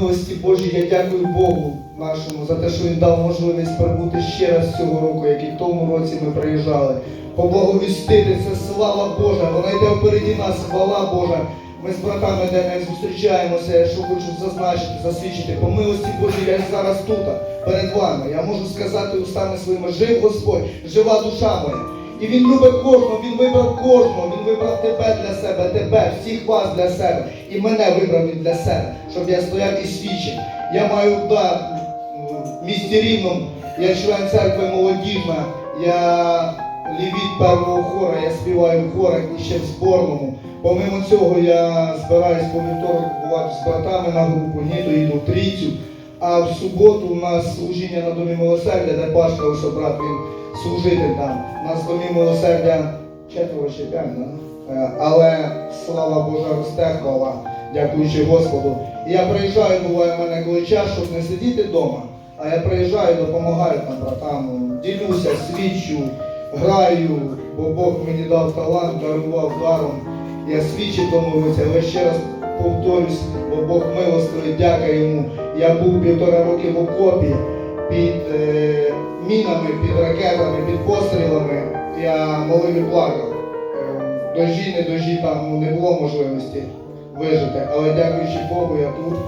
милості Божій я дякую Богу нашому за те, що Він дав можливість прибути ще раз цього року, як і в тому році ми приїжджали. Поблаговістити це слава Божа, вона йде впереді нас, хвала Божа. Ми з братами де не зустрічаємося, я що хочу зазначити, засвідчити. По милості Божій я зараз тут, перед вами. Я можу сказати устами своїми, жив Господь, жива душа моя. І він любить кожного, він вибрав кожного, він вибрав тебе для себе, тебе, всіх вас для себе. І мене вибрав він для себе, щоб я стояв і свідчив. Я маю дар в місті Рівному, я член церкви молодіжна, я лівіт первого хора, я співаю в хорах і ще в зборному. Помимо цього я збираюсь по вівторок бувати з братами на групу, ні, то йду трійцю. А в суботу у нас служіння на домі милосердя, де Пашка ось брат, він служитель там. Нас в милосердя четверо чи п'ять? Е, але слава Божа росте дякуючи Господу. І я приїжджаю, буває в мене коли час, щоб не сидіти вдома, а я приїжджаю, допомагаю там братам, ділюся, свідчу, граю, бо Бог мені дав талант, дарував даром. Я свідчу тому році, але ще раз повторюсь, бо Бог милостивий, дяка йому. Я був півтора роки в окопі під е, мінами, під ракетами, під пострілами. Я молив і плакав. Е, дожі, не дожі, там ну, не було можливості вижити. Але дякуючи Богу, я тут.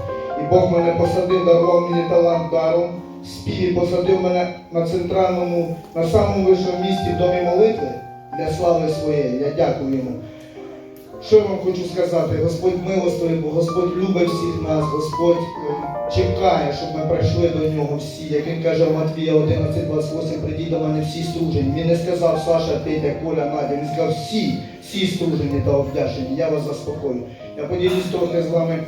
І Бог мене посадив, дарував мені талант даром. В співі посадив мене на центральному, на самому вищому місці в домі молитви для слави своєї. Я дякую йому. Що вам хочу сказати? Господь милостивий, бо Господь любить всіх нас, Господь е, чекає, щоб ми прийшли до нього всі. Як він каже в Матвія 11.28, прийдіть до мене всі стружені. Він не сказав Саша, Петя, Коля, Надя, він сказав всі, всі стружені та обдяжені. Я вас заспокою. Я поділюсь трохи з вами,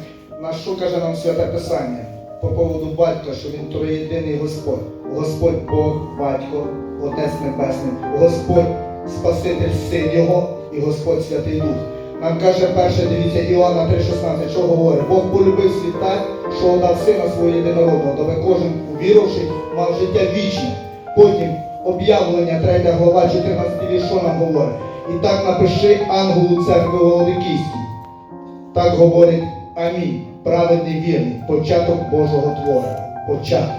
на що каже нам Святе Писання по поводу батька, що він троєдиний Господь. Господь Бог, Батько, Отець Небесний, Господь Спаситель Син Його і Господь Святий Дух. Нам каже перше, дивіться, Іоанна 3,16, що говорить? Бог полюбив світ так, що дав сина свого єдинородного, доби кожен увіривши, мав життя вічне. Потім об'явлення 3 глава 14 вірш, що нам говорить? І так напиши ангелу церкви Володикійській. Так говорить Амінь. Праведний вірний, початок Божого творення. Початок.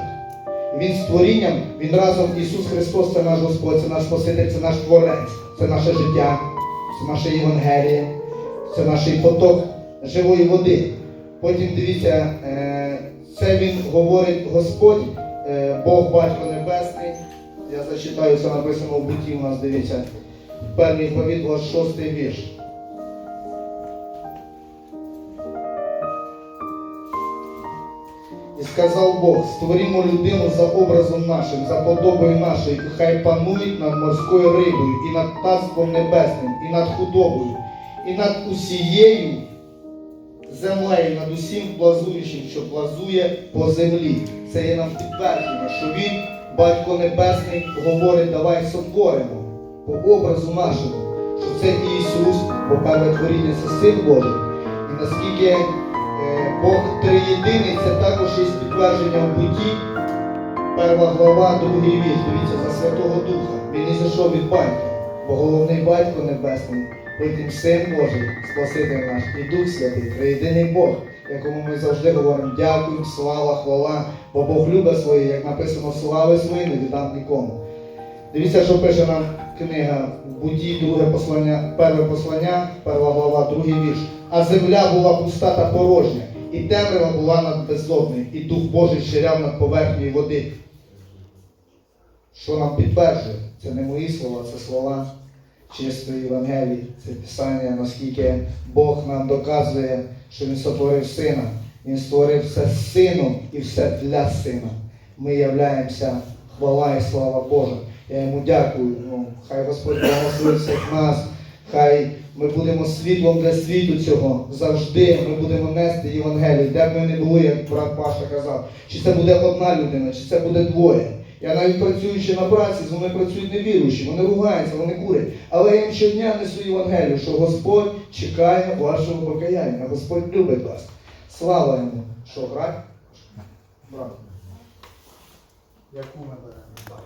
Він створінням, він разом Ісус Христос, це наш Господь, це наш Спаситель, це наш Творець, це наше життя, це наша Євангелія, це наш поток живої води. Потім дивіться, е, це він говорить Господь, е, Бог Батько Небесний. Я зачитаю, це написано в буті у нас, дивіться, першій главі 26 вірш. І сказав Бог, створімо людину за образом нашим, за подобою нашою, хай панують над морською рибою, і над птаством небесним, і над худобою, і над усією землею, над усім плазуючим, що плазує по землі. Це є нам підтвердження, що Він, Батько Небесний, говорить, давай сотворимо по образу нашому, що це Ісус, бо перше творіння це Син Божий. І наскільки е, Бог триєдиний, це також є підтвердження в буті. Перша глава, другий вірш, дивіться, за Святого Духа. Він не зайшов від батька, бо головний батько небесний, потім Син Божий, Спаситель наш і Дух Святий, триєдиний Бог, якому ми завжди говоримо дякую, слава, хвала, бо Бог любить своє, як написано, слави свої не віддам нікому. Дивіться, що пише нам книга Буді, друге послання, перше послання, перша глава, другий вірш. А земля була пуста та порожня, і темрява була над безодною, і Дух Божий ширяв над поверхнею води. Що нам підтверджує? Це не мої слова, це слова чистої Євангелії, це Писання, наскільки Бог нам доказує, що Він сотворив сина. Він створив все з сином і все для сина. Ми являємося хвала і слава Божа. Я йому дякую. Ну, хай Господь благословить всіх нас. Хай ми будемо світлом для світу цього. Завжди ми будемо нести Євангелію, де б ми не були, як брат Паша казав. Чи це буде одна людина, чи це буде двоє. Я навіть працюючи на праці, вони працюють невіруючі, вони ругаються, вони курять. Але я їм щодня несу Євангелію, що Господь чекає вашого покаяння. Господь любить вас. Слава йому. Що, брат? Брат. Яку ми беремо?